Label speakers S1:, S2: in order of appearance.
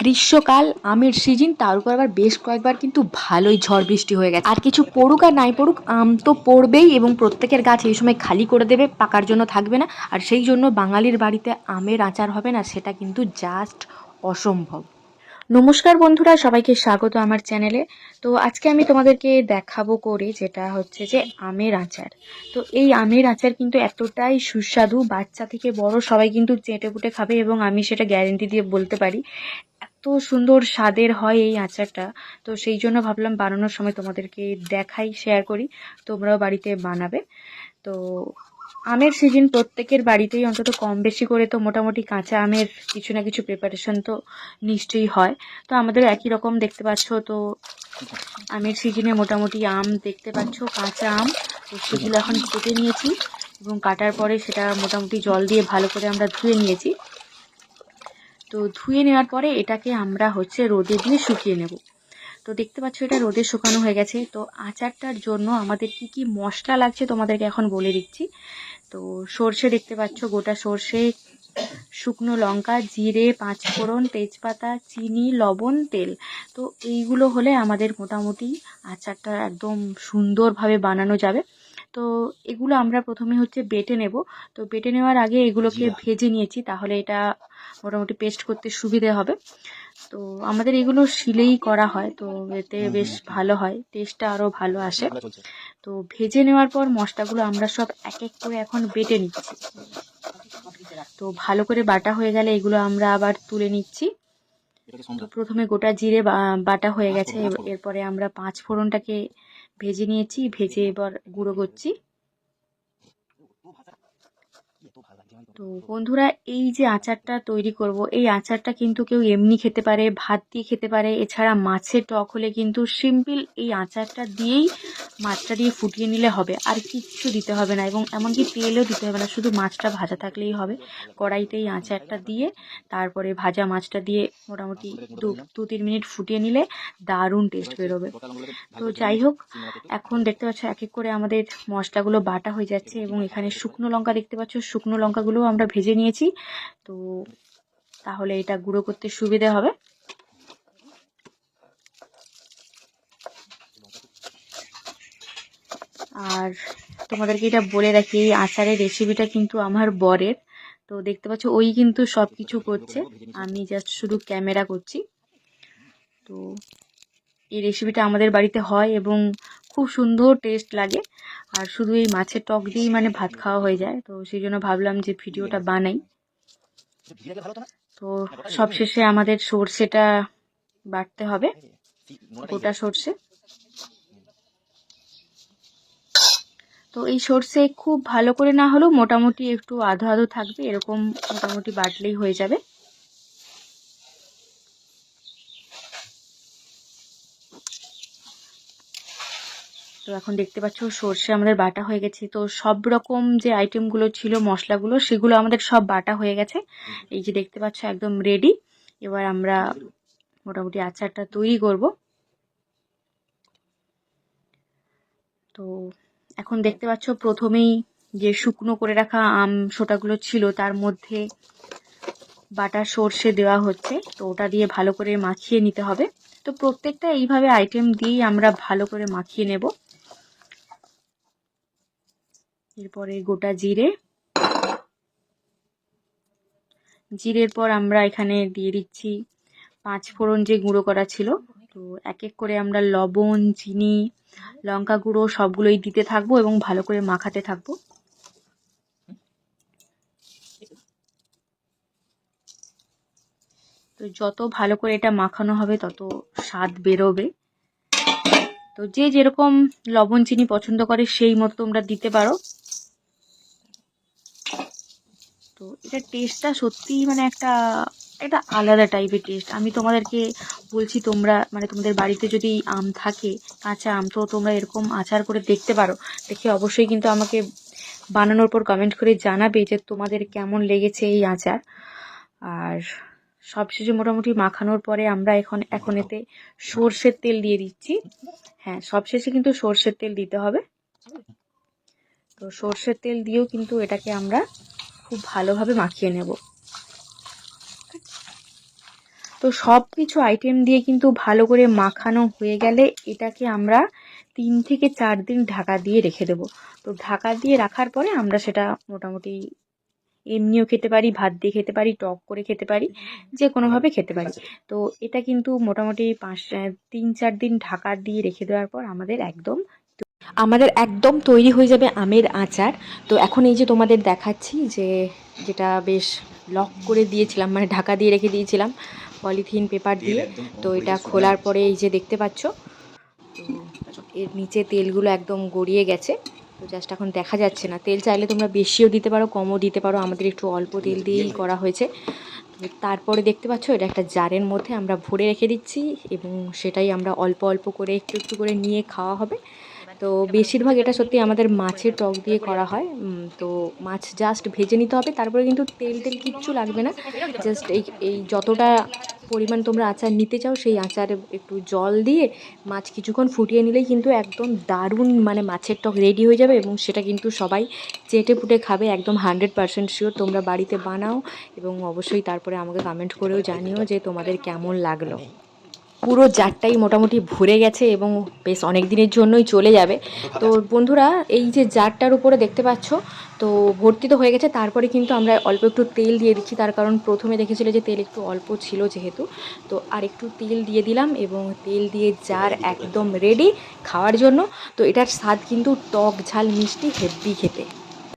S1: গ্রীষ্মকাল, আমের সিজন তার উপর আবার বেশ কয়েকবার কিন্তু ভালোই ঝড় বৃষ্টি হয়ে গেছে। আর কিছু পড়ুক আর নাই পড়ুক, আম তো পড়বেই এবং প্রত্যেকের গাছ এই সময় খালি করে দেবে, পাকার জন্য থাকবে না। আর সেই জন্য বাঙালির বাড়িতে আমের আচার হবে না, সেটা কিন্তু জাস্ট অসম্ভব। নমস্কার বন্ধুরা, সবাইকে স্বাগত আমার চ্যানেলে। তো আজকে আমি তোমাদেরকে দেখাবো করে যেটা হচ্ছে যে আমের আচার। তো এই আমের আচার কিন্তু এতটাই সুস্বাদু, বাচ্চা থেকে বড় সবাই কিন্তু চেটে পুটে খাবে এবং আমি সেটা গ্যারেন্টি দিয়ে বলতে পারি, এত সুন্দর স্বাদের হয় এই আচারটা। তো সেই জন্য ভাবলাম বানানোর সময় তোমাদেরকে দেখাই শেয়ার করি, তোমরাও বাড়িতে বানাবে। তো আমের সিজন প্রত্যেকের বাড়িতেই অন্তত কম বেশি করে তো মোটামুটি কাঁচা আমের কিছু না কিছু প্রিপারেশন তো নিশ্চয়ই হয়। তো আমাদের একই রকম দেখতে পাচ্ছ তো, আমের সিজনে মোটামুটি আম দেখতে পাচ্ছ, কাঁচা আম। তো সেগুলো এখন কেটে নিয়েছি এবং কাটার পরে সেটা মোটামুটি জল দিয়ে ভালো করে আমরা ধুয়ে নিয়েছি। তো ধুয়ে নেওয়ার পরে এটাকে আমরা হচ্ছে রোদে দিয়ে শুকিয়ে নেব। তো দেখতে পাচ্ছ এটা রোদে শুকানো হয়ে গেছে। তো আচারটার জন্য আমাদের কি কি মশলা লাগছে তোমাদেরকে এখন বলে দিচ্ছি। তো সর্ষে দেখতে পাচ্ছ, গোটা সর্ষে, শুকনো লঙ্কা, জিরে, পাঁচফোড়ন, তেজপাতা, চিনি, লবণ, তেল। তো এইগুলো হলে আমাদের মোটামুটি আচারটা একদম সুন্দরভাবে বানানো যাবে। তো এগুলো আমরা প্রথমে হচ্ছে বেটে নেব। তো বেটে নেওয়ার আগে এগুলোকে ভেজে নিয়েছি তাহলে এটা মোটামুটি পেস্ট করতে সুবিধে হবে। তো আমাদের এগুলো শিলেই করা হয় তো এতে বেশ ভালো হয় টেস্টটা আরও ভালো আসে। তো ভেজে নেওয়ার পর মশলাগুলো আমরা সব এক এক করে এখন বেটে নিচ্ছি। তো ভালো করে বাটা হয়ে গেলে এগুলো আমরা আবার তুলে নিচ্ছি। তো প্রথমে গোটা জিরে বাটা হয়ে গেছে এরপরে আমরা পাঁচ ফোড়নটাকে ভেজে নিয়েছি ভেজে এবার গুঁড়ো করছি। তো বন্ধুরা এই যে আচারটা তৈরি করব এই আচারটা কিন্তু কেউ এমনি খেতে পারে ভাত দিয়ে খেতে পারে। এছাড়া মাছের টক হলে কিন্তু সিম্পল এই আচারটা দিয়েই মাছটা দিয়ে ফুটিয়ে নিলে হবে, আর কিচ্ছু দিতে হবে না এবং এমনকি তেলও দিতে হবে না, শুধু মাছটা ভাজা থাকলেই হবে। কড়াইতেই আচারটা দিয়ে, তারপরে ভাজা মাছটা দিয়ে মোটামুটি দু দু, তিন মিনিট ফুটিয়ে নিলে দারুণ টেস্ট বেরোবে। তো যাই হোক, এখন দেখতে পাচ্ছ এক এক করে আমাদের মশলাগুলো বাটা হয়ে যাচ্ছে এবং এখানে শুকনো লঙ্কা দেখতে পাচ্ছ, শুকনো লঙ্কাগুলোও আমরা ভেজে নিয়েছি। তো তাহলে এটা গুঁড়ো করতে সুবিধে হবে। আর তোমাদেরকে এটা বলে রাখি, এই আচারের রেসিপিটা কিন্তু আমার বরের। তো দেখতে পাচ্ছ, ওই কিন্তু সব কিছু করছে। আমি জাস্ট শুধু ক্যামেরা করছি। তো এই রেসিপিটা আমাদের বাড়িতে হয় এবং খুব সুন্দর টেস্ট লাগে। আর শুধু এই মাছের টক দিয়েই মানে ভাত খাওয়া হয়ে যায়। তো সেই জন্য ভাবলাম যে ভিডিওটা বানাই। তো সবশেষে আমাদের সর্ষেটা বাটতে হবে, গোটা সর্ষে। তো এই সর্ষে খুব ভালো করে না হলেও মোটামুটি একটু আধো আধো থাকবে, এরকম মোটামুটি বাটলেই হয়ে যাবে। তো এখন দেখতে পাচ্ছ সর্ষে আমাদের বাটা হয়ে গেছে। তো সব রকম যে আইটেমগুলো ছিল, মশলাগুলো, সেগুলো আমাদের সব বাটা হয়ে গেছে। এই যে দেখতে পাচ্ছ একদম রেডি এবার আমরা মোটামুটি আচারটা তৈরি করব। তো এখন দেখতে পাচ্ছ প্রথমেই যে শুকনো করে রাখা আম সোটাগুলো ছিল, তার মধ্যে বাটা সর্ষে দেওয়া হচ্ছে। তো ওটা দিয়ে ভালো করে মাখিয়ে নিতে হবে। তো প্রত্যেকটা এইভাবে আইটেম দিয়েই আমরা ভালো করে মাখিয়ে নেব। এরপরে গোটা জিরে। জিরের পর আমরা এখানে দিয়ে দিচ্ছি পাঁচ ফোড়ন যে গুঁড়ো করা ছিল তো এক এক করে আমরা লবণ, চিনি, লঙ্কা গুঁড়ো সবগুলোই দিতে থাকব এবং ভালো করে মাখাতে থাকব। তো যত ভালো করে এটা মাখানো হবে, তত স্বাদ বেরোবে। তো যে যেরকম লবণ, চিনি পছন্দ করে, সেই মতো তোমরা দিতে পারো। তো এটা টেস্টটা সত্যিই মানে একটা একটা আলাদা টাইপের টেস্ট আমি তোমাদেরকে বলছি, তোমরা মানে তোমাদের বাড়িতে যদি আম থাকে, কাঁচা আম, তো তোমরা এরকম আচার করে দেখতে পারো। দেখে অবশ্যই কিন্তু আমাকে বানানোর পর কমেন্ট করে জানাবে যে তোমাদের কেমন লেগেছে এই আচার। আর সবশেষে মোটামুটি মাখানোর পরে আমরা এখন এখন এতে সর্ষের তেল দিয়ে দিচ্ছি। হ্যাঁ সবশেষে কিন্তু সর্ষের তেল দিতে হবে। তো সর্ষের তেল দিয়েও কিন্তু এটাকে আমরা খুব ভালোভাবে মাখিয়ে নেব। তো সব কিছু আইটেম দিয়ে কিন্তু ভালো করে মাখানো হয়ে গেলে এটাকে আমরা তিন থেকে চার দিন ঢাকা দিয়ে রেখে দেবো। তো ঢাকা দিয়ে রাখার পরে আমরা সেটা মোটামুটি এমনিও খেতে পারি, ভাত দিয়ে খেতে পারি, টক করে খেতে পারি, যে কোনোভাবে খেতে পারি। তো এটা কিন্তু মোটামুটি পাঁচ তিন, চার দিন ঢাকা দিয়ে রেখে দেওয়ার পর আমাদের একদম আমাদের একদম তৈরি হয়ে যাবে আমের আচার। তো এখন এই যে তোমাদের দেখাচ্ছি যে যেটা বেশ লক করে দিয়েছিলাম মানে ঢাকা দিয়ে রেখে দিয়েছিলাম পলিথিন পেপার দিয়ে। তো এটা খোলার পরে এই যে দেখতে পাচ্ছ তো এর নিচে তেলগুলো একদম গড়িয়ে গেছে। তো জাস্ট এখন দেখা যাচ্ছে না। তেল চাইলে তোমরা বেশিও দিতে পারো কমও দিতে পারো। আমাদের একটু অল্প তেল দিয়েই করা হয়েছে। তারপরে দেখতে পাচ্ছ এটা একটা জারের মধ্যে আমরা ভরে রেখে দিচ্ছি এবং সেটাই আমরা অল্প অল্প করে একটু একটু করে নিয়ে খাওয়া হবে। তো বেশিরভাগ এটা সত্যি আমাদের মাছের টক দিয়ে করা হয়। তো মাছ জাস্ট ভেজে নিতে হবে, তারপরে কিন্তু তেল তেল কিচ্ছু লাগবে না। জাস্ট এই এই যতটা পরিমাণ তোমরা আচার নিতে চাও, সেই আচারে একটু জল দিয়ে মাছ কিছুক্ষণ ফুটিয়ে নিলেই কিন্তু একদম দারুণ মানে মাছের টক রেডি হয়ে যাবে এবং সেটা কিন্তু সবাই চেটে পুটে খাবে একদম হান্ড্রেড পারসেন্ট শিওর তোমরা বাড়িতে বানাও এবং অবশ্যই তারপরে আমাকে কমেন্ট করেও জানিও যে তোমাদের কেমন লাগল। পুরো জারটাই মোটামুটি ভরে গেছে এবং বেশ অনেক দিনের জন্যই চলে যাবে। তো বন্ধুরা, এই যে জারটার উপরে দেখতে পাচ্ছ, তো ভর্তি তো হয়ে গেছে, তারপরে কিন্তু আমরা অল্প একটু তেল দিয়ে দিচ্ছি। তার কারণ প্রথমে দেখেছিল যে তেল একটু অল্প ছিল যেহেতু। তো আর একটু তেল দিয়ে দিলাম এবং তেল দিয়ে জার একদম রেডি খাওয়ার জন্য। তো এটার স্বাদ কিন্তু টক ঝাল মিষ্টি হেভি খেতে।